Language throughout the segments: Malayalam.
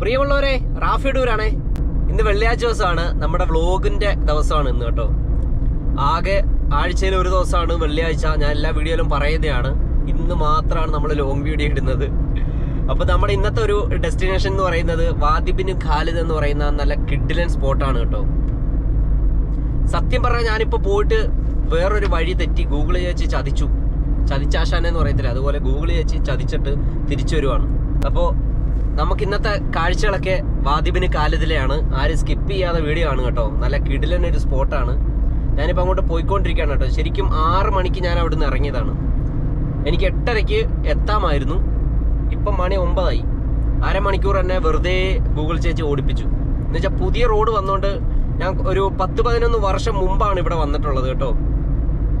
പ്രിയമുള്ളവരെ റാഫി ഡൂരാണേ ഇന്ന് വെള്ളിയാഴ്ച ദിവസമാണ്. നമ്മുടെ വ്ലോഗിന്റെ ദിവസമാണ് ഇന്ന് കേട്ടോ. ആകെ ആഴ്ചയിൽ ഒരു ദിവസമാണ് വെള്ളിയാഴ്ച. ഞാൻ എല്ലാ വീഡിയോയിലും പറയുന്നതാണ്. ഇന്ന് മാത്രമാണ് നമ്മൾ ലോങ് വീഡിയോ ഇടുന്നത്. അപ്പോൾ നമ്മുടെ ഇന്നത്തെ ഒരു ഡെസ്റ്റിനേഷൻ എന്ന് പറയുന്നത് വാദിബിന് ഖാലിദ് എന്ന് പറയുന്ന നല്ല കിഡിലൻ സ്പോട്ടാണ് കേട്ടോ. സത്യം പറഞ്ഞാൽ ഞാനിപ്പോ പോയിട്ട് വേറൊരു വഴി തെറ്റി ഗൂഗിൾ വെച്ച് ചതിച്ചു. ചതിച്ചാശാനെന്ന് പറയത്തില്ല. അതുപോലെ ഗൂഗിൾ വെച്ച് ചതിച്ചിട്ട് തിരിച്ചു വരുവാണ്. അപ്പോൾ നമുക്ക് ഇന്നത്തെ കാഴ്ചകളൊക്കെ വാദിബിന് കാലിതിലെയാണ്. ആരും സ്കിപ്പ് ചെയ്യാതെ വീഡിയോ ആണ് കേട്ടോ. നല്ല കിടിലൻ ഒരു സ്പോട്ടാണ് ഞാനിപ്പോൾ അങ്ങോട്ട് പോയിക്കൊണ്ടിരിക്കുകയാണ് കേട്ടോ. ശരിക്കും ആറ് മണിക്ക് ഞാൻ അവിടുന്ന് ഇറങ്ങിയതാണ്. എനിക്ക് എട്ടരയ്ക്ക് എത്താമായിരുന്നു. ഇപ്പം മണി ഒമ്പതായി. അരമണിക്കൂർ എന്നെ വെറുതെ ഗൂഗിൾ ചേച്ചി ഓടിപ്പിച്ചു. എന്നുവെച്ചാൽ പുതിയ റോഡ് വന്നുകൊണ്ട് ഞാൻ ഒരു പത്ത് പതിനൊന്ന് വർഷം മുമ്പാണ് ഇവിടെ വന്നിട്ടുള്ളത് കേട്ടോ.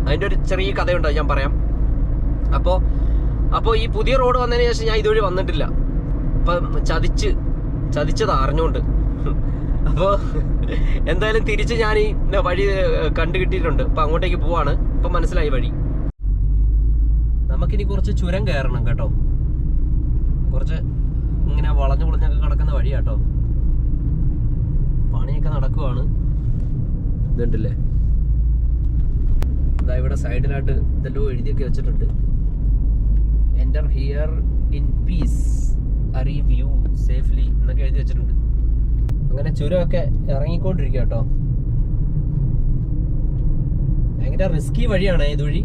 അതിന്റെ ഒരു ചെറിയ കഥയുണ്ടോ ഞാൻ പറയാം. അപ്പോൾ അപ്പോൾ ഈ പുതിയ റോഡ് വന്നതിന് ശേഷം ഞാൻ ഇതുവഴി വന്നിട്ടില്ല. അപ്പം ചതിച്ച് ചതിച്ചത് അറിഞ്ഞുകൊണ്ട്. അപ്പോൾ എന്തായാലും തിരിച്ച് ഞാൻ ഈ വഴി കണ്ടു കിട്ടിയിട്ടുണ്ട് അപ്പം അങ്ങോട്ടേക്ക് പോവാണ്. ഇപ്പം മനസ്സിലായി വഴി. നമുക്കിനി കുറച്ച് ചുരം കയറണം കേട്ടോ. കുറച്ച് ഇങ്ങനെ വളഞ്ഞു പൊളിഞ്ഞൊക്കെ കിടക്കുന്ന വഴി കേട്ടോ പണിയൊക്കെ നടക്കുവാണ്. ഇതുണ്ടല്ലേ? ഇതാ ഇവിടെ സൈഡിലായിട്ട് ഇതെല്ലോ എഴുതിയൊക്കെ വെച്ചിട്ടുണ്ട്. Enter here in peace അറി വ്യൂ സേഫ്ലി എന്നൊക്കെ എഴുതി വെച്ചിട്ടുണ്ട് അങ്ങനെ ചുരമൊക്കെ ഇറങ്ങിക്കൊണ്ടിരിക്കുക കേട്ടോ ഭയങ്കര റിസ്കി വഴിയാണ് ഇത് വഴി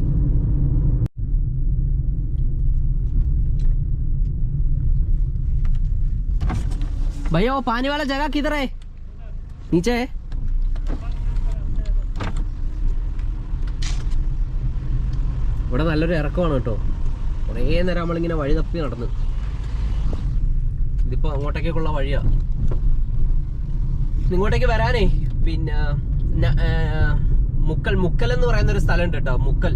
भैया वो पानी वाला जगह किधर है नीचे है ഇവിടെ നല്ലൊരു ഇറക്കമാണ് കേട്ടോ കുറേ നേരം നമ്മളിങ്ങനെ വഴി തപ്പി നടന്ന് ഇതിപ്പോ അങ്ങോട്ടേക്കുള്ള വഴിയാ. ഇങ്ങോട്ടേക്ക് വരാനേ പിന്നെ മുക്കൽ മുക്കൽ എന്ന് പറയുന്ന ഒരു സ്ഥലം ഉണ്ട് കേട്ടോ മുക്കൽ.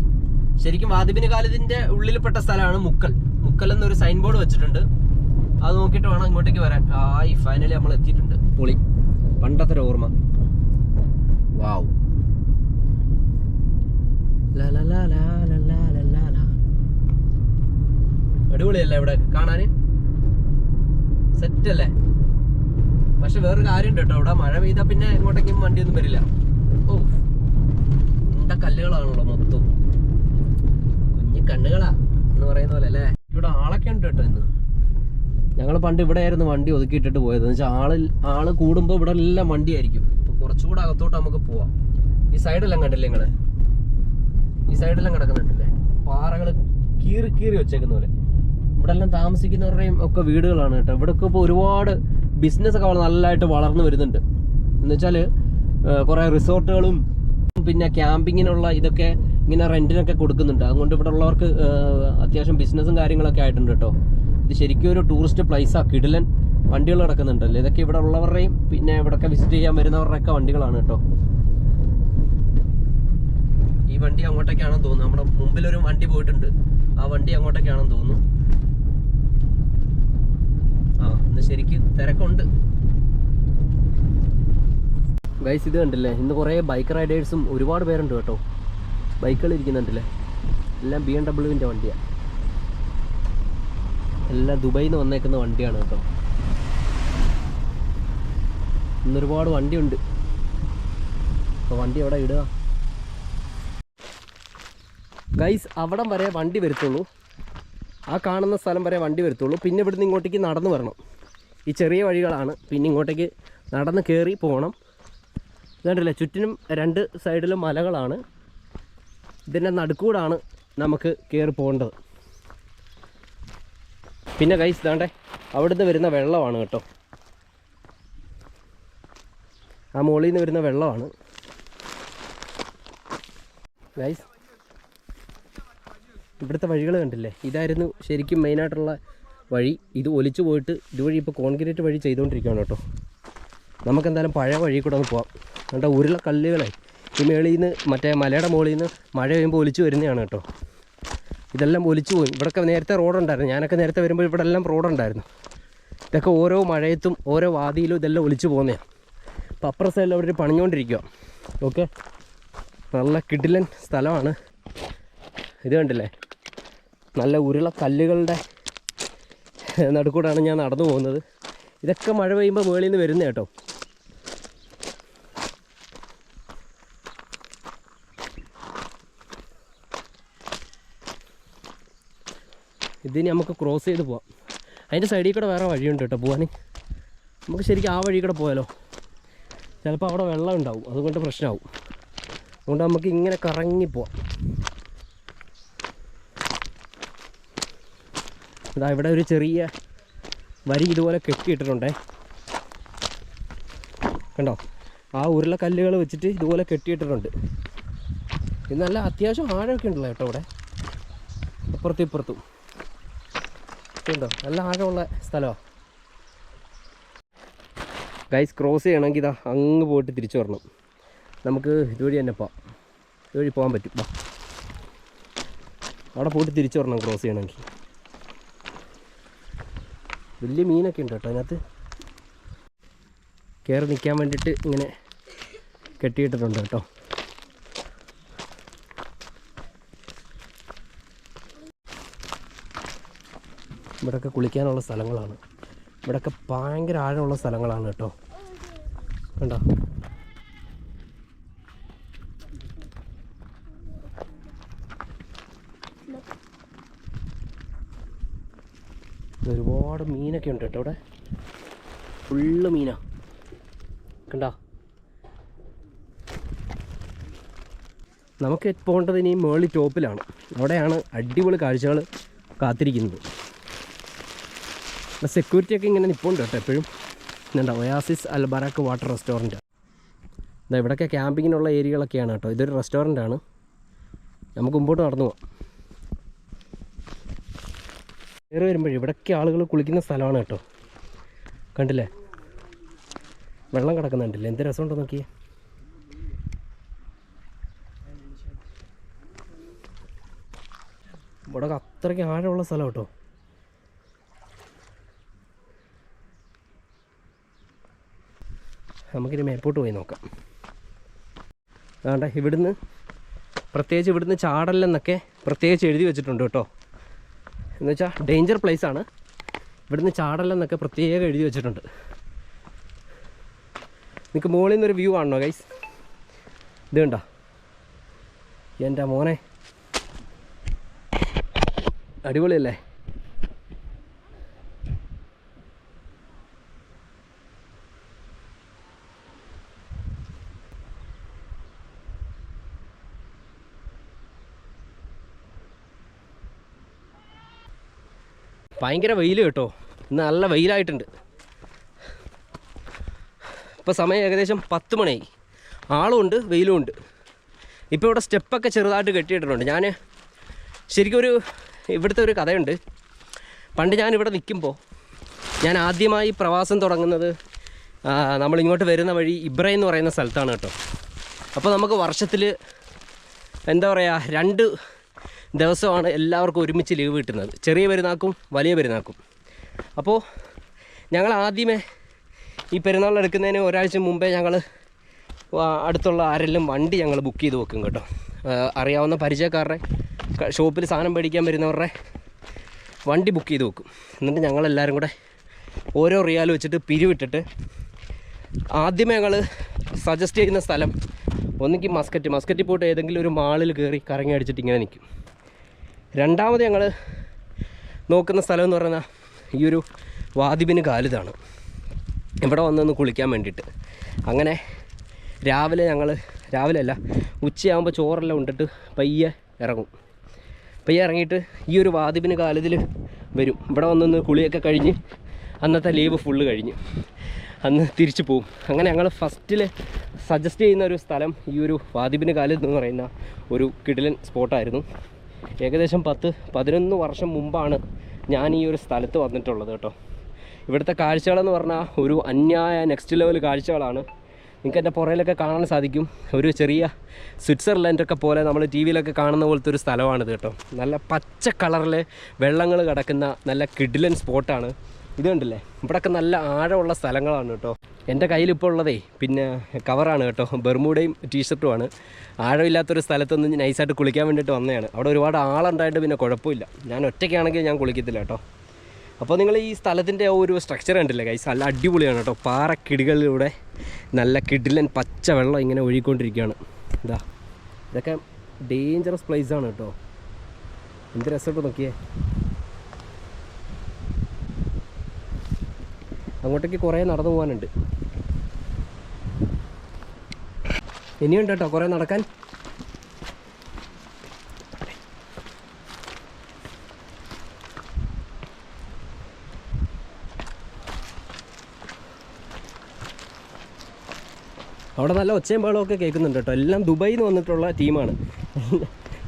ശരിക്കും വാദിബിന് കാലത്തിന്റെ ഉള്ളിൽപ്പെട്ട സ്ഥലമാണ് മുക്കൽ. മുക്കൽ എന്നൊരു സൈൻ ബോർഡ് വെച്ചിട്ടുണ്ട്. അത് നോക്കിയിട്ട് വേണം ഇങ്ങോട്ടേക്ക് വരാൻ. ആയി ഫൈനലി നമ്മൾ എത്തിയിട്ടുണ്ട്. പൊളി. പണ്ടത്തെ ഓർമ്മ. വാവ്. അടിപൊളിയല്ലേ ഇവിടെ കാണാൻ സെറ്റ് അല്ലേ പക്ഷെ വേറൊരു കാര്യമുണ്ട് കേട്ടോ. അവിടെ മഴ പെയ്താൽ പിന്നെ എങ്ങോട്ടേക്കും വണ്ടിയൊന്നും വരില്ല. ഓ ഉണ്ട കല്ലുകളാണല്ലോ മൊത്തം. കുഞ്ഞു കണ്ണുകളാ എന്ന് പറയുന്ന പോലെ അല്ലേ? ഇവിടെ ആളൊക്കെ ഉണ്ട് കേട്ടോ ഇന്ന്. ഞങ്ങൾ പണ്ട് ഇവിടെ ആയിരുന്നു വണ്ടി ഒതുക്കിയിട്ടിട്ട് പോയത്. എന്ന് വെച്ചാൽ ആൾ ആൾ കൂടുമ്പോൾ ഇവിടെ എല്ലാം വണ്ടിയായിരിക്കും. അപ്പൊ കുറച്ചുകൂടെ അകത്തോട്ട് നമുക്ക് പോവാം. ഈ സൈഡെല്ലാം കണ്ടില്ലേ നിങ്ങൾ? ഈ സൈഡെല്ലാം കിടക്കുന്നുണ്ടല്ലേ? പാറകൾ കീറി കീറി വെച്ചേക്കുന്ന പോലെ. ഇവിടെ എല്ലാം താമസിക്കുന്നവരുടെയും ഒക്കെ വീടുകളാണ് കേട്ടോ. ഇവിടെ ഒക്കെ ഇപ്പോൾ ഒരുപാട് ബിസിനസ്സൊക്കെ നല്ലതായിട്ട് വളർന്നു വരുന്നുണ്ട്. എന്ന് വെച്ചാൽ കുറേ റിസോർട്ടുകളും പിന്നെ ക്യാമ്പിങ്ങിനുള്ള ഇതൊക്കെ ഇങ്ങനെ റെന്റിനൊക്കെ കൊടുക്കുന്നുണ്ട്. അതുകൊണ്ട് ഇവിടെ ഉള്ളവർക്ക് അത്യാവശ്യം ബിസിനസ്സും കാര്യങ്ങളൊക്കെ ആയിട്ടുണ്ട് കേട്ടോ. ഇത് ശരിക്കും ഒരു ടൂറിസ്റ്റ് പ്ലേസാണ് കിടിലൻ വണ്ടികൾ കിടക്കുന്നുണ്ടല്ലോ ഇതൊക്കെ ഇവിടെ ഉള്ളവരുടെയും പിന്നെ ഇവിടെയൊക്കെ വിസിറ്റ് ചെയ്യാൻ വരുന്നവരുടെയൊക്കെ വണ്ടികളാണ് കേട്ടോ. ഈ വണ്ടി അങ്ങോട്ടേക്കാണെന്ന് തോന്നുന്നു. നമ്മുടെ മുമ്പിലൊരു വണ്ടി പോയിട്ടുണ്ട്. ആ വണ്ടി അങ്ങോട്ടേക്കാണെന്ന് തോന്നുന്നു ആ ഇന്ന് ശരിക്കും തിരക്കുണ്ട്. ഗൈസ് ഇത് കണ്ടില്ലേ? ഇന്ന് കുറേ ബൈക്ക് റൈഡേഴ്സും ഒരുപാട് പേരുണ്ട് കേട്ടോ. ബൈക്കുകൾ ഇരിക്കുന്നുണ്ടല്ലേ എല്ലാം ബി എം ഡബ്ല്യുവിന്റെ വണ്ടിയാണ് എല്ലാം ദുബൈയിൽ നിന്ന് വന്നേക്കുന്ന വണ്ടിയാണ് കേട്ടോ. ഇന്നൊരുപാട് വണ്ടിയുണ്ട്. അപ്പോൾ വണ്ടി എവിടെ ഇടുക? ഗൈസ് അവിടം വരെ വണ്ടി വരുത്തുള്ളൂ. ആ കാണുന്ന സ്ഥലം വരെ വണ്ടി വരുത്തുള്ളൂ. പിന്നെ ഇവിടുന്ന് ഇങ്ങോട്ടേക്ക് നടന്നു വരണം. ഈ ചെറിയ വഴികളാണ്. പിന്നെ ഇങ്ങോട്ടേക്ക് നടന്ന് കയറി പോകണം ഇതുണ്ടല്ലേ? ചുറ്റിനും രണ്ട് സൈഡിലും മലകളാണ്. ഇതിന്റെ നടുക്കൂടാണ് നമുക്ക് കയറി പോകേണ്ടത്. പിന്നെ കൈസ് ഇതാണ്ടേ അവിടുന്ന് വരുന്ന വെള്ളമാണ് കേട്ടോ. ആ മുകളിൽ നിന്ന് വരുന്ന വെള്ളമാണ്. ഗൈസ് ഇവിടുത്തെ വഴികൾ കണ്ടില്ലേ? ഇതായിരുന്നു ശരിക്കും മെയിനായിട്ടുള്ള വഴി ഇത് ഒലിച്ചു പോയിട്ട് ഇതുവഴി ഇപ്പോൾ കോൺക്രീറ്റ് വഴി ചെയ്തുകൊണ്ടിരിക്കുകയാണ് കേട്ടോ. നമുക്കെന്തായാലും പഴയ വഴി കൂടെ ഒന്ന് പോവാം. കണ്ട ഉരുള കല്ലുകളെ ഈ മേളിൽ നിന്ന് മറ്റേ മലയുടെ മുകളിൽ നിന്ന് മഴ പെയ്യുമ്പോൾ ഒലിച്ചു വരുന്നതാണ് കേട്ടോ. ഇതെല്ലാം ഒലിച്ചു പോയി. ഇവിടെയൊക്കെ നേരത്തെ റോഡുണ്ടായിരുന്നു. ഞാനൊക്കെ നേരത്തെ വരുമ്പോൾ ഇവിടെ എല്ലാം റോഡുണ്ടായിരുന്നു. ഇതൊക്കെ ഓരോ മഴയത്തും ഓരോ വാതിയിലും ഇതെല്ലാം ഒലിച്ചു പോകുന്നതാണ് അപ്പോൾ അപ്പുറ സൈഡിൽ അവിടെ ഒരു പണിഞ്ഞുകൊണ്ടിരിക്കുക ഓക്കെ? നല്ല കിടിലൻ സ്ഥലമാണ്. ഇത് കണ്ടില്ലേ? നല്ല ഉരുള കല്ലുകളുടെ നടുക്കൂടാണ് ഞാൻ നടന്നു പോകുന്നത്. ഇതൊക്കെ മഴ പെയ്യുമ്പോൾ മുകളിൽ നിന്ന് വരുന്ന കേട്ടോ. ഇതിനി നമുക്ക് ക്രോസ് ചെയ്ത് പോവാം. അതിന്റെ സൈഡിൽ കൂടെ വേറെ വഴിയുണ്ട് കേട്ടോ പോകാൻ നമുക്ക് ശരിക്കും ആ വഴി കൂടെ പോയാലോ? ചിലപ്പോൾ അവിടെ വെള്ളം ഉണ്ടാവും. അതുകൊണ്ട് പ്രശ്നമാവും. അതുകൊണ്ട് നമുക്ക് ഇങ്ങനെ കറങ്ങി പോവാം. ഇതാ ഇവിടെ ഒരു ചെറിയ വരി ഇതുപോലെ കെട്ടിയിട്ടിട്ടുണ്ടേ. കണ്ടോ? ആ ഉരുള കല്ലുകൾ വെച്ചിട്ട് ഇതുപോലെ കെട്ടിയിട്ടിട്ടുണ്ട്. ഇത് നല്ല അത്യാവശ്യം ആഴമൊക്കെ ഉണ്ടല്ലോ കേട്ടോ ഇവിടെ. അപ്പുറത്തും ഇപ്പുറത്തും. ഉണ്ടോ നല്ല ആഴമുള്ള സ്ഥലമാണ് ഗൈസ് ക്രോസ് ചെയ്യണമെങ്കിൽ ഇതാ അങ്ങ് പോയിട്ട് തിരിച്ചു വരണം. നമുക്ക് ഇതുവഴി തന്നെ പോവാം. ഇതുവഴി പോകാൻ പറ്റും. അവിടെ പോയിട്ട് തിരിച്ചു വരണം ക്രോസ് ചെയ്യണമെങ്കിൽ. വലിയ മീനൊക്കെ ഉണ്ട് കേട്ടോ അതിനകത്ത്. കയറി നിൽക്കാൻ വേണ്ടിയിട്ട് ഇങ്ങനെ കെട്ടിയിട്ടിട്ടുണ്ട് കേട്ടോ. ഇവിടെയൊക്കെ കുളിക്കാനുള്ള സ്ഥലങ്ങളാണ്. ഇവിടെയൊക്കെ ഭയങ്കര ആഴമുള്ള സ്ഥലങ്ങളാണ് കേട്ടോ. കണ്ടോ? ഒരുപാട് മീനൊക്കെ ഉണ്ട് കേട്ടോ അവിടെ ഫുള്ള് മീനാ. കണ്ട? നമുക്ക് പോകേണ്ടത് ഇനി മേളി ടോപ്പിലാണ്. അവിടെയാണ് അടിപൊളി കാഴ്ചകൾ കാത്തിരിക്കുന്നത്. സെക്യൂരിറ്റി ഒക്കെ ഇങ്ങനെ നിൽപ്പുണ്ട് കേട്ടോ എപ്പോഴും. എന്താ ഒയാസിസ് അൽബറാക്ക് വാട്ടർ റെസ്റ്റോറന്റ് ഇതാ ഇവിടെയൊക്കെ ക്യാമ്പിങ്ങിനുള്ള ഏരിയകളൊക്കെയാണ് കേട്ടോ. ഇതൊരു റെസ്റ്റോറന്റ് ആണ്. നമുക്ക് മുമ്പോട്ട് നടന്നു പോവാം. കയറി വരുമ്പോഴേ ഇവിടൊക്കെ ആളുകൾ കുളിക്കുന്ന സ്ഥലമാണ് കേട്ടോ. കണ്ടില്ലേ? വെള്ളം കിടക്കുന്നുണ്ടല്ലേ? എന്ത് രസമുണ്ടോ നോക്കിയേ. ഇവിടെ അത്രയ്ക്ക് ആഴമുള്ള സ്ഥലം കേട്ടോ. നമുക്കിനി മേപ്പോട്ട് പോയി നോക്കാം. വേണ്ട ഇവിടുന്ന് പ്രത്യേകിച്ച് ഇവിടുന്ന് ചാടല്ലെന്നൊക്കെ പ്രത്യേകിച്ച് എഴുതി വെച്ചിട്ടുണ്ട് കേട്ടോ. എന്ന് വെച്ചാൽ ഡേഞ്ചർ പ്ലേസ് ആണ്. ഇവിടുന്ന് ചാടല്ലെന്നൊക്കെ പ്രത്യേകം എഴുതി വെച്ചിട്ടുണ്ട്. നിങ്ങൾക്ക് മുകളിൽ നിന്നൊരു വ്യൂ ആണോ ഗൈസ് ഇത് കണ്ടോ? എന്റെ മോനെ. അടിപൊളിയല്ലേ? ഭയങ്കര വെയിൽ കേട്ടോ. നല്ല വെയിലായിട്ടുണ്ട്. ഇപ്പോൾ സമയം ഏകദേശം പത്ത് മണിയായി. ഉണ്ട് വെയിലും ഉണ്ട്. ഇപ്പോൾ ഇവിടെ സ്റ്റെപ്പൊക്കെ ചെറുതായിട്ട് കെട്ടിയിട്ടുണ്ട് ഞാൻ ശരിക്കും ഒരു ഇവിടുത്തെ ഒരു കഥയുണ്ട്. പണ്ട് ഞാൻ ഇവിടെ നിൽക്കുമ്പോൾ ഞാൻ ആദ്യമായി പ്രവാസം തുടങ്ങുന്നത് നമ്മളിങ്ങോട്ട് വരുന്ന വഴി ഇബ്ര എന്ന് പറയുന്ന സ്ഥലത്താണ് കേട്ടോ. അപ്പോൾ നമുക്ക് വർഷത്തിൽ എന്താ പറയുക രണ്ട് ദിവസമാണ് എല്ലാവർക്കും ഒരുമിച്ച് ലീവ് കിട്ടുന്നത്. ചെറിയ പെരുന്നാക്കും വലിയ പെരുന്നാക്കും. അപ്പോൾ ഞങ്ങൾ ആദ്യമേ ഈ പെരുന്നാൾ എടുക്കുന്നതിന് ഒരാഴ്ച മുമ്പേ ഞങ്ങൾ അടുത്തുള്ള ആരെല്ലാം വണ്ടി ഞങ്ങൾ ബുക്ക് ചെയ്ത് വെക്കും കേട്ടോ. അറിയാവുന്ന പരിചയക്കാരുടെ ഷോപ്പിൽ സാധനം മേടിക്കാൻ വരുന്നവരുടെ വണ്ടി ബുക്ക് ചെയ്ത് വെക്കും. എന്നിട്ട് ഞങ്ങളെല്ലാവരും കൂടെ ഓരോ റിയാൽ വെച്ചിട്ട് പിരിവിട്ടിട്ട് ആദ്യമേ ഞങ്ങൾ സജസ്റ്റ് ചെയ്യുന്ന സ്ഥലം ഒന്നെങ്കിൽ മസ്കറ്റ്. മസ്കറ്റിൽ പോയിട്ട് ഏതെങ്കിലും ഒരു മാളിൽ കയറി കറങ്ങി അടിച്ചിട്ട് ഇങ്ങനെ നിൽക്കും. രണ്ടാമത് ഞങ്ങൾ നോക്കുന്ന സ്ഥലം എന്ന് പറയുന്ന ഈ ഒരു വാദിബിന് കാലിതാണ്. ഇവിടെ വന്നൊന്ന് കുളിക്കാൻ വേണ്ടിയിട്ട്. അങ്ങനെ രാവിലെ ഞങ്ങൾ രാവിലെ അല്ല ഉച്ചയാകുമ്പോൾ ചോറെല്ലാം ഉണ്ടിട്ട് പയ്യെ ഇറങ്ങും. പയ്യെ ഇറങ്ങിയിട്ട് ഈ ഒരു വാദിബിന് കാലത്തിൽ വരും. ഇവിടെ വന്നൊന്ന് കുളിയൊക്കെ കഴിഞ്ഞ് അന്നത്തെ ലീവ് ഫുള്ള് കഴിഞ്ഞ് അന്ന് തിരിച്ചു പോവും. അങ്ങനെ ഞങ്ങൾ ഫസ്റ്റിൽ സജസ്റ്റ് ചെയ്യുന്ന ഒരു സ്ഥലം ഈ ഒരു വാദിബിന് കാലത്ത് എന്ന് പറയുന്ന ഒരു കിടിലൻ സ്പോട്ടായിരുന്നു ഏകദേശം പത്ത് പതിനൊന്ന് വർഷം മുമ്പാണ് ഞാൻ ഈ ഒരു സ്ഥലത്ത് വന്നിട്ടുള്ളത് കേട്ടോ. ഇവിടുത്തെ കാഴ്ചകളെന്ന് പറഞ്ഞാൽ ഒരു അന്യായ നെക്സ്റ്റ് ലെവൽ കാഴ്ചകളാണ്. നിങ്ങൾക്ക് എന്റെ പുറയിലൊക്കെ കാണാൻ സാധിക്കും. ഒരു ചെറിയ സ്വിറ്റ്സർലൻഡൊക്കെ പോലെ നമ്മൾ ടി വിയിലൊക്കെ കാണുന്ന പോലത്തെ ഒരു സ്ഥലമാണിത് കേട്ടോ. നല്ല പച്ച കളറിൽ വെള്ളങ്ങൾ കിടക്കുന്ന നല്ല കിഡിലൻ സ്പോട്ടാണ്. ഇത് കണ്ടില്ലേ? ഇവിടെയൊക്കെ നല്ല ആഴമുള്ള സ്ഥലങ്ങളാണ് കേട്ടോ. എന്റെ കയ്യിൽ ഇപ്പോൾ ഉള്ളതേ പിന്നെ കവറാണ് കേട്ടോ. ബെർമൂഡയും ടീഷർട്ടുമാണ് ആഴമില്ലാത്തൊരു സ്ഥലത്തൊന്ന് നൈസായിട്ട് കുളിക്കാൻ വേണ്ടിയിട്ട് വന്നതാണ്. അവിടെ ഒരുപാട് ആളുണ്ടായിട്ട് പിന്നെ കുഴപ്പമില്ല. ഞാൻ ഒറ്റയ്ക്കാണെങ്കിൽ ഞാൻ കുളിക്കത്തില്ല കേട്ടോ. അപ്പോൾ നിങ്ങൾ ഈ സ്ഥലത്തിന്റെ ഒരു സ്ട്രക്ചർ കണ്ടില്ലേ കൈസ് നല്ല അടിപൊളിയാണ് കേട്ടോ. പാറക്കിടികളിലൂടെ നല്ല കിടിലൻ പച്ച വെള്ളം ഇങ്ങനെ ഒഴുകിക്കൊണ്ടിരിക്കുകയാണ്. ഇതാ ഇതൊക്കെ ഡേഞ്ചറസ് പ്ലേസാണ് കേട്ടോ. എന്ത് രസമായിട്ട് നോക്കിയേ. അങ്ങോട്ടേക്ക് കുറേ നടന്നു പോകാനുണ്ട്. ഇനിയുണ്ട് കേട്ടോ കുറേ നടക്കാൻ. അവിടെ നല്ല ഒച്ചയും പാളമൊക്കെ കേൾക്കുന്നുണ്ട് കേട്ടോ. എല്ലാം ദുബായിൽ നിന്ന് വന്നിട്ടുള്ള ടീമാണ്.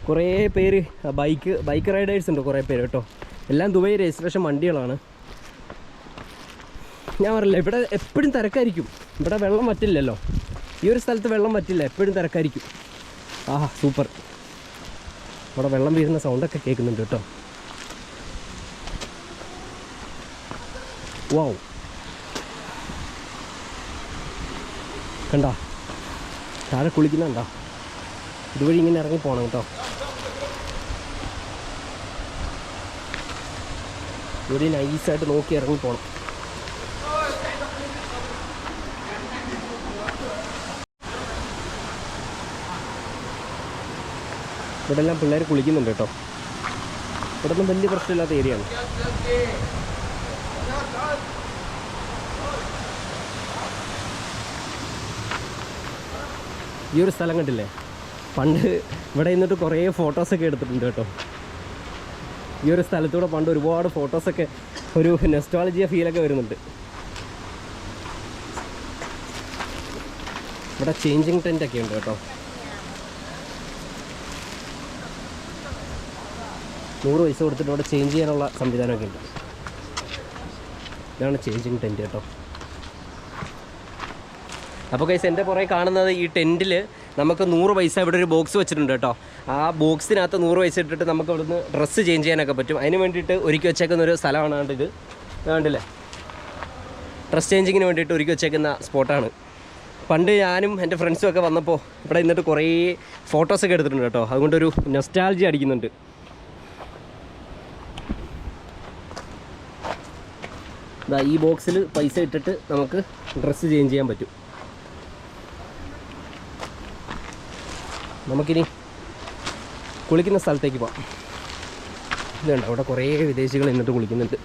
കുറേ പേര് ബൈക്ക് ബൈക്ക് റൈഡേഴ്സ് ഉണ്ട് കുറേ പേര് കേട്ടോ. എല്ലാം ദുബായ് രജിസ്ട്രേഷൻ വണ്ടികളാണ്. ഞാൻ പറയില്ല ഇവിടെ എപ്പോഴും തിരക്കായിരിക്കും. ഇവിടെ വെള്ളം പറ്റില്ലല്ലോ ഈ ഒരു സ്ഥലത്ത് വെള്ളം പറ്റില്ല എപ്പോഴും തിരക്കായിരിക്കും. ആഹാ സൂപ്പർ ഇവിടെ വെള്ളം വീഴുന്ന സൗണ്ടൊക്കെ കേൾക്കുന്നുണ്ട് കേട്ടോ. വാവ് കണ്ട? താഴെ കുളിക്കുന്നുണ്ടോ ഇതുവഴി ഇങ്ങനെ ഇറങ്ങി പോകണം കേട്ടോ. ഇതുവഴി നൈസായിട്ട് നോക്കി ഇറങ്ങി പോകണം ഇവിടെ എല്ലാം പിള്ളേർ കുളിക്കുന്നുണ്ട് കേട്ടോ. ഇവിടെ ഒന്നും വലിയ പ്രശ്നമില്ലാത്ത ഏരിയയാണ് ഈ ഒരു സ്ഥലം കണ്ടില്ലേ? പണ്ട് ഇവിടെ നിന്നിട്ട് കുറേ ഫോട്ടോസൊക്കെ എടുത്തിട്ടുണ്ട് കേട്ടോ. ഈ ഒരു സ്ഥലത്തൂടെ പണ്ട് ഒരുപാട് ഫോട്ടോസൊക്കെ ഒരു നെസ്റ്റോളജിയ ഫീലൊക്കെ വരുന്നുണ്ട്. ഇവിടെ ചേഞ്ചിങ് ടെന്റൊക്കെ ഉണ്ട് കേട്ടോ. നൂറ് പൈസ കൊടുത്തിട്ട് അവിടെ ചേഞ്ച് ചെയ്യാനുള്ള സംവിധാനമൊക്കെ ഉണ്ട്. ഇതാണ് ചേഞ്ചിങ് ടെന്റ് കേട്ടോ. അപ്പോൾ കൈസ് എന്റെ പുറകെ കാണുന്നത് ഈ ടെന്റിൽ നമുക്ക് നൂറ് പൈസ ഇവിടെ ഒരു ബോക്സ് വെച്ചിട്ടുണ്ട് കേട്ടോ. ആ ബോക്സിനകത്ത് നൂറ് പൈസ ഇട്ടിട്ട് നമുക്ക് ഇവിടുന്ന് ഡ്രസ്സ് ചേഞ്ച് ചെയ്യാനൊക്കെ പറ്റും. അതിന് വേണ്ടിയിട്ട് ഒരുക്കി വെച്ചേക്കുന്ന ഒരു സ്ഥലമാണ് ഇത്. കണ്ടില്ലേ? ഡ്രസ് ചേഞ്ചിങ്ങിന് വേണ്ടിയിട്ട് ഒരുക്കി വെച്ചേക്കുന്ന സ്പോട്ടാണ് പണ്ട് ഞാനും എന്റെ ഫ്രണ്ട്സും ഒക്കെ വന്നപ്പോൾ ഇവിടെ ഇന്നിട്ട് കുറേ ഫോട്ടോസൊക്കെ എടുത്തിട്ടുണ്ട് കേട്ടോ. അതുകൊണ്ടൊരു നൊസ്റ്റാൾജി അടിക്കുന്നുണ്ട്. ദാ ഈ ബോക്സിൽ പൈസ ഇട്ടിട്ട് നമുക്ക് ഡ്രസ്സ് ചേഞ്ച് ചെയ്യാൻ പറ്റും. നമുക്കിനി കുളിക്കുന്ന സ്ഥലത്തേക്ക് പോവാം. ഇതുണ്ട് അവിടെ കുറേ വിദേശികൾ എന്നിട്ട് കുളിക്കുന്നുണ്ട്.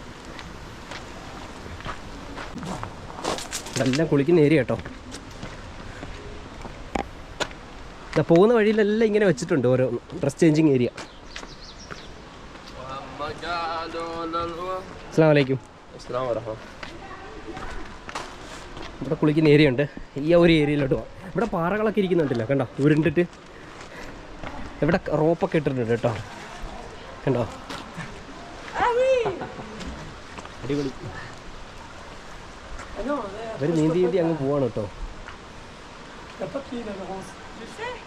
ഇതെല്ലാം കുളിക്കുന്ന ഏരിയ കേട്ടോ. ഇതാ പോകുന്ന വഴിയിലെല്ലാം ഇങ്ങനെ വെച്ചിട്ടുണ്ട് ഓരോ ഡ്രസ് ചേഞ്ചിങ് ഏരിയ അസ്സാം വലൈക്കും ഇവിടെ കുളിക്കുന്ന ഏരിയ ഉണ്ട്. ഈ ഒരു ഏരിയയിലോട്ട് പോവാം. ഇവിടെ പാറകളൊക്കെ ഇരിക്കുന്നുണ്ടല്ലോ കണ്ടോ? ഉരുണ്ടിട്ട്. ഇവിടെ റോപ്പൊക്കെ ഇട്ടിട്ടുണ്ട് കേട്ടോ. കണ്ടോ? അടിപൊളി. അവർ നീന്തി നീന്തി അങ്ങ് പോവാണ് കേട്ടോ.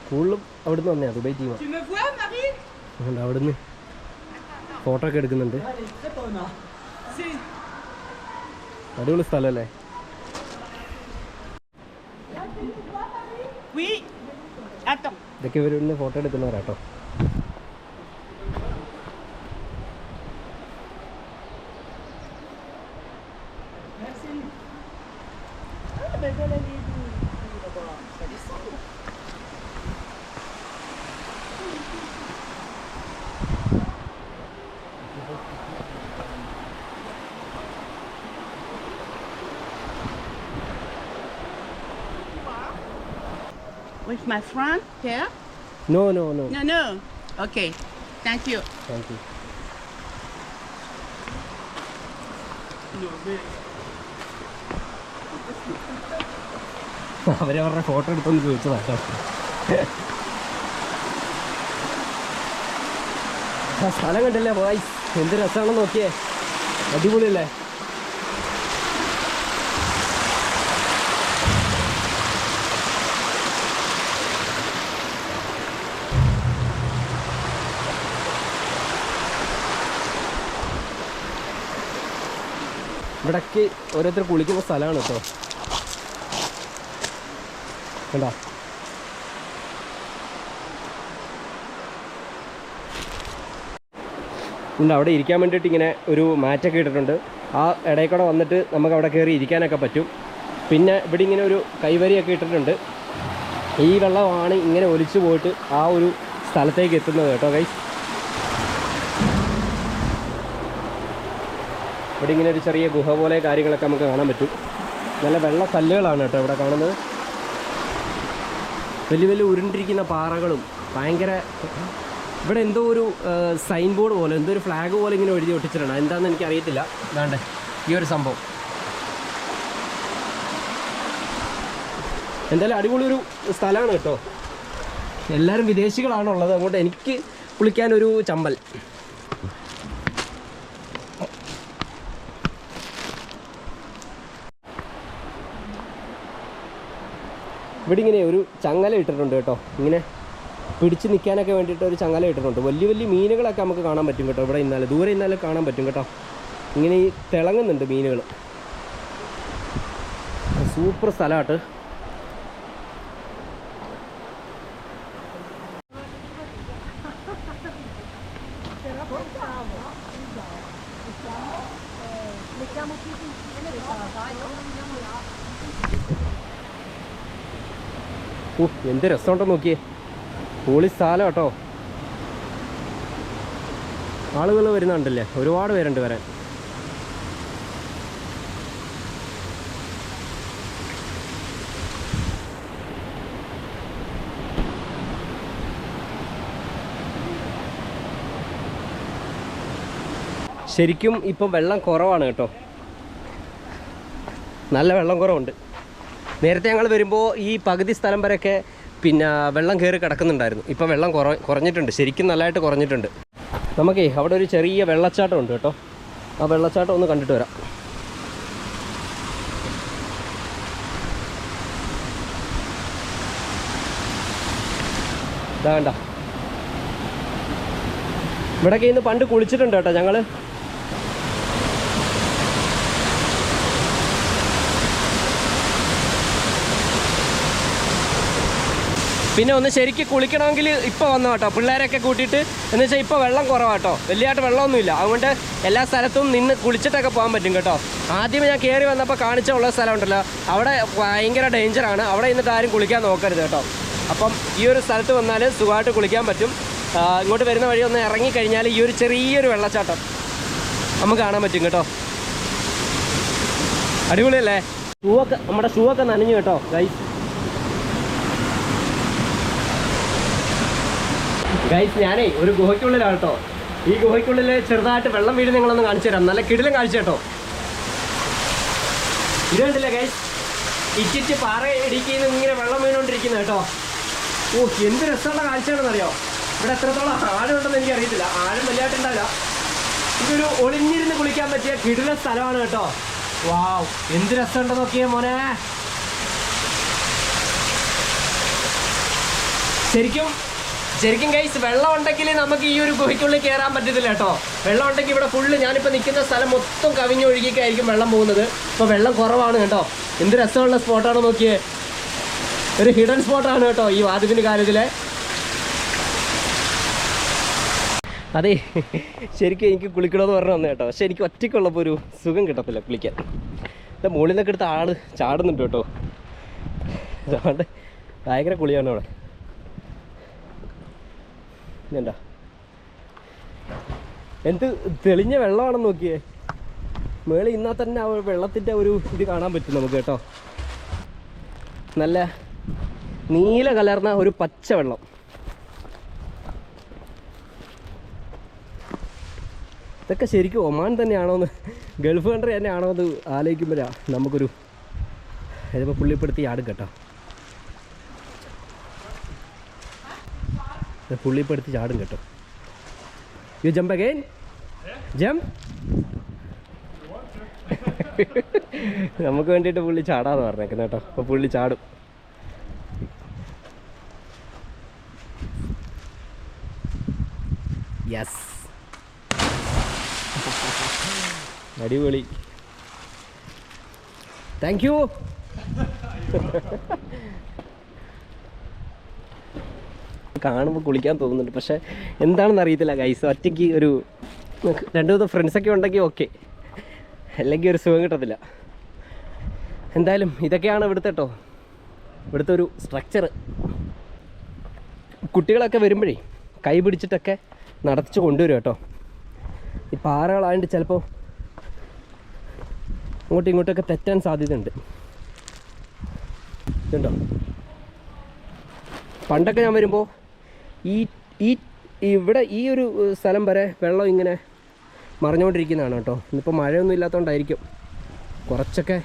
കൂടുതലും അവിടുന്ന് വന്നേ ദുബൈ അതുകൊണ്ട് അവിടുന്ന് ഫോട്ടോ ഒക്കെ എടുക്കുന്നുണ്ട്. അടിപൊളി സ്ഥലല്ലേ. ഇതൊക്കെ ഇവരുടെ ഫോട്ടോ എടുക്കുന്നവരാട്ടോ With my friend here? No, no, no. No, no. Okay. Thank you. Thank you. അവരെ അവരുടെ ഫോട്ടോ എടുത്തൊന്ന് ചോദിച്ചതാട്ടോ ആ സ്ഥലം കണ്ടില്ലേ വായ് എന്ത് രസമാണെന്ന് നോക്കിയേ അടിപൊളിയല്ലേ ഇവിടേക്ക് ഓരോരുത്തർ കുളിക്കുന്ന സ്ഥലമാണ് കേട്ടോ. കണ്ടോ? ഉണ്ട് അവിടെ ഇരിക്കാൻ വേണ്ടിയിട്ട് ഇങ്ങനെ ഒരു മാറ്റൊക്കെ ഇട്ടിട്ടുണ്ട്. ആ ഇടയിൽ കൂടെ വന്നിട്ട് നമുക്ക് അവിടെ കയറി ഇരിക്കാനൊക്കെ പറ്റും. പിന്നെ ഇവിടെ ഇങ്ങനെ ഒരു കൈവരിയൊക്കെ ഇട്ടിട്ടുണ്ട്. ഈ വെള്ളമാണ് ഇങ്ങനെ ഒലിച്ചു പോയിട്ട് ആ ഒരു സ്ഥലത്തേക്ക് എത്തുന്നത് കേട്ടോ ഗൈസ് ഇവിടെ ഇങ്ങനെ ഒരു ചെറിയ ഗുഹ പോലെ കാര്യങ്ങളൊക്കെ നമുക്ക് കാണാൻ പറ്റും. നല്ല വെള്ള കല്ലുകളാണ് കേട്ടോ ഇവിടെ കാണുന്നത്. വലിയ വലിയ ഉരുണ്ടിരിക്കുന്ന പാറകളും ഭയങ്കര ഇവിടെ എന്തോ ഒരു സൈൻ ബോർഡ് പോലെ എന്തോ ഒരു ഫ്ലാഗ് പോലെ ഇങ്ങനെ എഴുതി ഒട്ടിച്ചിട്ടുണ്ട്. എന്താണെന്ന് എനിക്ക് അറിയത്തില്ല വേണ്ടേ ഈ ഒരു സംഭവം. എന്തായാലും അടിപൊളി ഒരു സ്ഥലമാണ് കേട്ടോ. എല്ലാവരും വിദേശികളാണുള്ളത് അതുകൊണ്ട് എനിക്ക് കുളിക്കാനൊരു ചമ്പൽ. ഇവിടെ ഇങ്ങനെ ഒരു ചങ്ങല ഇട്ടിട്ടുണ്ട് കേട്ടോ. ഇങ്ങനെ പിടിച്ച് നിൽക്കാനൊക്കെ വേണ്ടിയിട്ട് ഒരു ചങ്ങല ഇട്ടിട്ടുണ്ട്. വലിയ വലിയ മീനുകളൊക്കെ നമുക്ക് കാണാൻ പറ്റും കേട്ടോ ഇവിടെ ഇന്നാലും. ദൂരെ ഇന്നാലും കാണാൻ പറ്റും കേട്ടോ. ഇങ്ങനെ ഈ തിളങ്ങുന്നുണ്ട് മീനുകൾ സൂപ്പർ സ്ഥലമായിട്ട് ഓ എന്ത് രസമുണ്ടോ നോക്കിയേ. പൊളി സ്ഥലം കേട്ടോ. ആളുകൾ വരുന്നുണ്ടല്ലേ? ഒരുപാട് പേരുണ്ട് വരാൻ. ശരിക്കും ഇപ്പം വെള്ളം കുറവാണ് കേട്ടോ. നല്ല വെള്ളം കുറവുണ്ട്. നേരത്തെ ഞങ്ങൾ വരുമ്പോൾ ഈ പകുതി സ്ഥലം വരെയൊക്കെ പിന്നെ വെള്ളം കയറി കിടക്കുന്നുണ്ടായിരുന്നു. ഇപ്പം വെള്ളം കുറ കുറഞ്ഞിട്ടുണ്ട്. ശരിക്കും നല്ലതായിട്ട് കുറഞ്ഞിട്ടുണ്ട്. നമുക്കേ അവിടെ ഒരു ചെറിയ വെള്ളച്ചാട്ടം ഉണ്ട് കേട്ടോ. ആ വെള്ളച്ചാട്ടം ഒന്ന് കണ്ടിട്ട് വരാം. ഇതാ വേണ്ട ഇവിടെയൊക്കെ ഇന്ന് പണ്ട് കുളിച്ചിട്ടുണ്ട് കേട്ടോ ഞങ്ങൾ പിന്നെ ഒന്ന് ശരിക്ക് കുളിക്കണമെങ്കിൽ ഇപ്പോൾ വന്നു കേട്ടോ. പിള്ളേരൊക്കെ കൂട്ടിയിട്ട് എന്ന് വെച്ചാൽ ഇപ്പോൾ വെള്ളം കുറവാട്ടോ. വലിയതായിട്ട് വെള്ളമൊന്നുമില്ല. അതുകൊണ്ട് എല്ലാ സ്ഥലത്തും നിന്ന് കുളിച്ചിട്ടൊക്കെ പോകാൻ പറ്റും കേട്ടോ. ആദ്യം ഞാൻ കയറി വന്നപ്പോൾ കാണിച്ച ഉള്ള സ്ഥലം ഉണ്ടല്ലോ അവിടെ ഭയങ്കര ഡേഞ്ചറാണ് അവിടെ ഇന്നിട്ട് ആരും കുളിക്കാൻ നോക്കരുത് കേട്ടോ. അപ്പം ഈ ഒരു സ്ഥലത്ത് വന്നാൽ സുഖമായിട്ട് കുളിക്കാൻ പറ്റും. ഇങ്ങോട്ട് വരുന്ന വഴി ഒന്ന് ഇറങ്ങിക്കഴിഞ്ഞാൽ ഈ ഒരു ചെറിയൊരു വെള്ളച്ചാട്ടം നമുക്ക് കാണാൻ പറ്റും കേട്ടോ. അടിപൊളിയല്ലേ? ഷൂ ഒക്കെ നമ്മുടെ ഷൂ ഒക്കെ നനഞ്ഞു കേട്ടോ ഗൈസ് ഗൈസ് ഞാനേ ഒരു ഗുഹയ്ക്കുള്ളിലാണ് കേട്ടോ ഈ ഗുഹയ്ക്കുള്ളിൽ ചെറുതായിട്ട് വെള്ളം വീട് നിങ്ങളൊന്ന് കാണിച്ചു തരാം. നല്ല കിടിലും കാഴ്ച കേട്ടോ. ഇത് കണ്ടില്ല ഗൈസ് ഇച്ചിച്ച് പാറ ഇടുക്കി ഇങ്ങനെ വെള്ളം വീണുകൊണ്ടിരിക്കുന്നത് കേട്ടോ. ഓ എന്ത് രസമുള്ള കാഴ്ചയാണെന്നറിയോ? ഇവിടെ എത്രത്തോളം ആഴമുണ്ടെന്ന് എനിക്ക് അറിയത്തില്ല ആഴം വലുതായിട്ടുണ്ടല്ല ഇതൊരു ഒളിഞ്ഞിരുന്ന് കുളിക്കാൻ പറ്റിയ കിടില സ്ഥലമാണ് കേട്ടോ. വാവ് എന്ത് രസമുണ്ടെന്ന് നോക്കിയേ മോനെ. ശരിക്കും ശരിക്കും ഗൈസ് വെള്ളം ഉണ്ടെങ്കിൽ നമുക്ക് ഈ ഒരു ഗുഹയ്ക്കുള്ളിൽ കയറാൻ പറ്റത്തില്ല കേട്ടോ. വെള്ളം ഉണ്ടെങ്കിൽ ഇവിടെ ഫുള്ള് ഞാനിപ്പോൾ നിൽക്കുന്ന സ്ഥലം മൊത്തം കവിഞ്ഞൊഴുകിക്കായിരിക്കും വെള്ളം പോകുന്നത്. ഇപ്പോൾ വെള്ളം കുറവാണ് കേട്ടോ. എന്ത് രസമുള്ള സ്പോട്ടാണ് നോക്കിയേ. ഒരു ഹിഡൻ സ്പോട്ടാണ് കേട്ടോ ഈ വാതിപ്പിന്റെ കാലത്തിലെ അതെ ശരിക്കും എനിക്ക് കുളിക്കണമെന്ന് പറഞ്ഞു വന്നു കേട്ടോ. പക്ഷെ എനിക്ക് ഒറ്റയ്ക്കുള്ളപ്പോൾ ഒരു സുഖം കിട്ടത്തില്ല കുളിക്കാൻ. എന്റെ മുകളിൽ നിന്നൊക്കെ എടുത്ത് ആൾ ചാടുന്നുണ്ട് കേട്ടോ. അതുകൊണ്ട് ഭയങ്കര കുളിയാണ് അവിടെ. എന്താ എന്ത് തെളിഞ്ഞ വെള്ളമാണെന്ന് നോക്കിയേ. മേളിൽ ഇന്നാൽ തന്നെ ആ വെള്ളത്തിന്റെ ഒരു ഇത് കാണാൻ പറ്റും നമുക്ക് കേട്ടോ. നല്ല നീല കലർന്ന ഒരു പച്ച വെള്ളം. ഇതൊക്കെ ശരിക്കും ഒമാൻ തന്നെയാണോ എന്ന് ഗൾഫ് കൺട്രി തന്നെയാണോ എന്ന് ആലോചിക്കുമ്പോഴാണ് നമുക്കൊരു ഇതിപ്പോൾ പുള്ളിപ്പെടുത്തി ആടും കേട്ടോ. ഇത് പുള്ളിപ്പെടുത്തി ചാടും കേട്ടോ. യു ജമ്പ് അഗൈൻ ജമ്പ് നമുക്ക് വേണ്ടിയിട്ട് പുള്ളി ചാടാന്ന് പറഞ്ഞേക്കുന്നത് കേട്ടോ. അപ്പോൾ പുള്ളി ചാടും. യെസ് അടിപൊളി. താങ്ക് യു കാണുമ്പോൾ കുളിക്കാൻ തോന്നുന്നുണ്ട്. പക്ഷേ എന്താണെന്ന് അറിയത്തില്ല ഗൈസ് ഒറ്റയ്ക്ക് ഒരു രണ്ട് മൂന്ന് ഫ്രണ്ട്സൊക്കെ ഉണ്ടെങ്കിൽ ഓക്കെ അല്ലെങ്കിൽ ഒരു സുഖം കിട്ടത്തില്ല. എന്തായാലും ഇതൊക്കെയാണ് ഇവിടുത്തെ കേട്ടോ ഇവിടുത്തെ ഒരു സ്ട്രക്ചർ കുട്ടികളൊക്കെ വരുമ്പോഴേ കൈ പിടിച്ചിട്ടൊക്കെ നടത്തിച്ച് കൊണ്ടുവരും കേട്ടോ ഈ പാറകളായതുകൊണ്ട് ചിലപ്പോൾ അങ്ങോട്ടും ഇങ്ങോട്ടൊക്കെ തെറ്റാൻ സാധ്യതയുണ്ട്. ഇതുണ്ടോ? പണ്ടൊക്കെ ഞാൻ വരുമ്പോൾ ഈ ഈ ഇവിടെ ഈ ഒരു സ്ഥലം വരെ വെള്ളം ഇങ്ങനെ മറിഞ്ഞുകൊണ്ടിരിക്കുന്നതാണ് കേട്ടോ. ഇന്നിപ്പോൾ മഴയൊന്നും ഇല്ലാത്തതുകൊണ്ടായിരിക്കും കുറച്ചൊക്കെ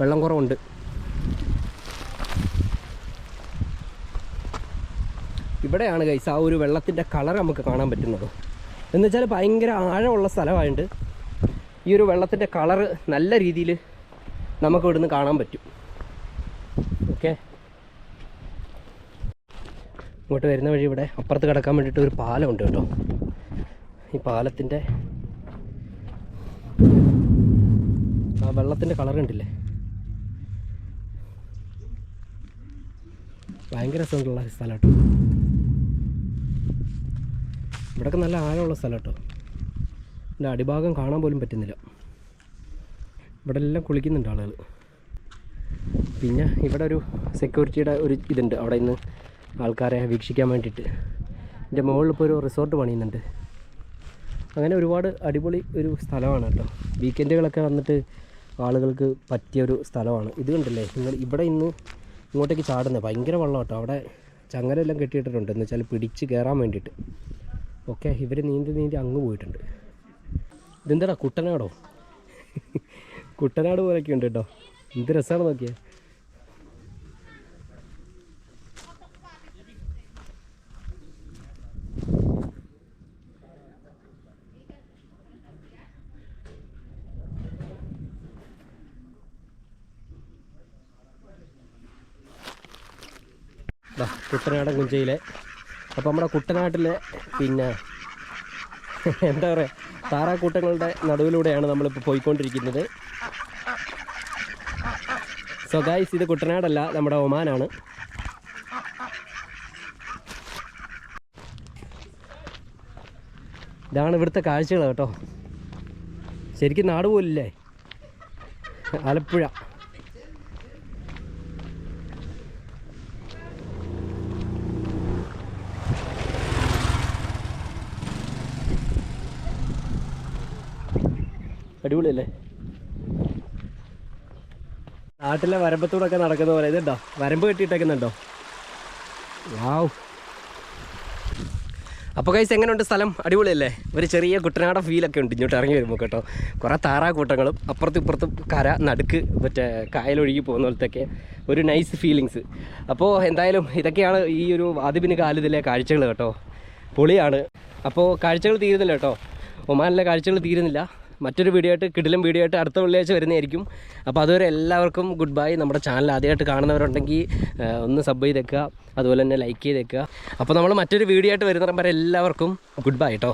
വെള്ളം കുറവുണ്ട്. ഇവിടെയാണ് കൈസ് ആ ഒരു വെള്ളത്തിന്റെ കളർ നമുക്ക് കാണാൻ പറ്റുന്നത്. എന്ന് വെച്ചാൽ ഭയങ്കര ആഴമുള്ള സ്ഥലമായതുകൊണ്ട് ഈ ഒരു വെള്ളത്തിന്റെ കളറ് നല്ല രീതിയിൽ നമുക്ക് ഇവിടുന്ന് കാണാൻ പറ്റും. ഓക്കെ ഇങ്ങോട്ട് വരുന്ന വഴി ഇവിടെ അപ്പുറത്ത് കിടക്കാൻ വേണ്ടിയിട്ട് ഒരു പാലമുണ്ട് കേട്ടോ. ഈ പാലത്തിന്റെ ആ വെള്ളത്തിന്റെ കളർ കണ്ടില്ലേ? ഭയങ്കര രസമുള്ള സ്ഥലം കേട്ടോ. ഇവിടെയൊക്കെ നല്ല ആഴമുള്ള സ്ഥലം കേട്ടോ. ഇതിന്റെ അടിഭാഗം കാണാൻ പോലും പറ്റുന്നില്ല. ഇവിടെ എല്ലാം കുളിക്കുന്നുണ്ട് ആളുകൾ പിന്നെ ഇവിടെ ഒരു സെക്യൂരിറ്റിയുടെ ഒരു ഇതുണ്ട്. അവിടെ ഇന്ന് ആൾക്കാരെ വീക്ഷിക്കാൻ വേണ്ടിയിട്ട്. എന്റെ മുകളിൽ ഇപ്പോൾ ഒരു റിസോർട്ട് പണിയുന്നുണ്ട്. അങ്ങനെ ഒരുപാട് അടിപൊളി ഒരു സ്ഥലമാണ് കേട്ടോ. വീക്കെൻഡുകളൊക്കെ വന്നിട്ട് ആളുകൾക്ക് പറ്റിയ ഒരു സ്ഥലമാണ്. ഇത് കണ്ടില്ലേ? നിങ്ങൾ ഇവിടെ ഇന്ന് ഇങ്ങോട്ടേക്ക് ചാടുന്നത് ഭയങ്കര വെള്ളം കേട്ടോ. അവിടെ ചങ്ങലെല്ലാം കെട്ടിയിട്ടിട്ടുണ്ട്. എന്ന് വെച്ചാൽ പിടിച്ച് കയറാൻ വേണ്ടിയിട്ട്. ഓക്കെ ഇവർ നീന്തി നീന്തി അങ്ങ് പോയിട്ടുണ്ട്. ഇതെന്താടാ കുട്ടനാടോ? കുട്ടനാട് പോലെയൊക്കെ ഉണ്ട് കേട്ടോ. എന്ത് രസമാണ് നോക്കിയേ. കുട്ടനാടൻ കുഞ്ചയിലെ. അപ്പോൾ നമ്മുടെ കുട്ടനാട്ടിലെ പിന്നെ എന്താ പറയുക താറാക്കൂട്ടങ്ങളുടെ നടുവിലൂടെയാണ് നമ്മളിപ്പോൾ പോയിക്കൊണ്ടിരിക്കുന്നത്. സോ ഇത് കുട്ടനാടല്ല നമ്മുടെ ഒമാനാണ്. ഇതാണ് ഇവിടുത്തെ കാഴ്ചകൾ കേട്ടോ. ശരിക്കും നാട് പോലില്ലേ? ആലപ്പുഴ. അടിപൊളിയല്ലേ? നാട്ടിലെ വരമ്പത്തൂടെ ഒക്കെ നടക്കുന്ന പോലെ ഇതുണ്ടോ? വരമ്പ് കെട്ടിയിട്ടേക്കുന്നുണ്ടോ? വാവ്. അപ്പോൾ കൈസ് എങ്ങനെയുണ്ട് സ്ഥലം? അടിപൊളിയല്ലേ? ഒരു ചെറിയ കുട്ടനാട ഫീലൊക്കെ ഉണ്ട് ഇങ്ങോട്ട് ഇറങ്ങി വരുമ്പോൾ കേട്ടോ. കുറേ താറാക്കൂട്ടങ്ങളും അപ്പുറത്തും ഇപ്പുറത്തും കര നടുക്ക് മറ്റേ കായലൊഴുകി പോകുന്ന പോലത്തെയൊക്കെ ഒരു നൈസ് ഫീലിങ്സ് അപ്പോൾ എന്തായാലും ഇതൊക്കെയാണ് ഈ ഒരു ആദിപിന് കാലത്തിലെ കാഴ്ചകൾ കേട്ടോ. പൊളിയാണ്. അപ്പോൾ കാഴ്ചകൾ തീരുന്നില്ല കേട്ടോ. ഒമാനിലെ കാഴ്ചകൾ തീരുന്നില്ല. മറ്റൊരു വീഡിയോ ആയിട്ട് കിടിലും വീഡിയോ ആയിട്ട് അടുത്ത വെള്ളിയാഴ്ച വരുന്നതായിരിക്കും. അപ്പോൾ അതുവരെ എല്ലാവർക്കും ഗുഡ് ബൈ നമ്മുടെ ചാനൽ ആദ്യമായിട്ട് കാണുന്നവരുണ്ടെങ്കിൽ ഒന്ന് സബ് ചെയ്തേക്കുക അതുപോലെ തന്നെ ലൈക്ക് ചെയ്തേക്കുക അപ്പോൾ നമ്മൾ മറ്റൊരു വീഡിയോ ആയിട്ട് വരുന്ന വരെ എല്ലാവർക്കും ഗുഡ് ബൈ കേട്ടോ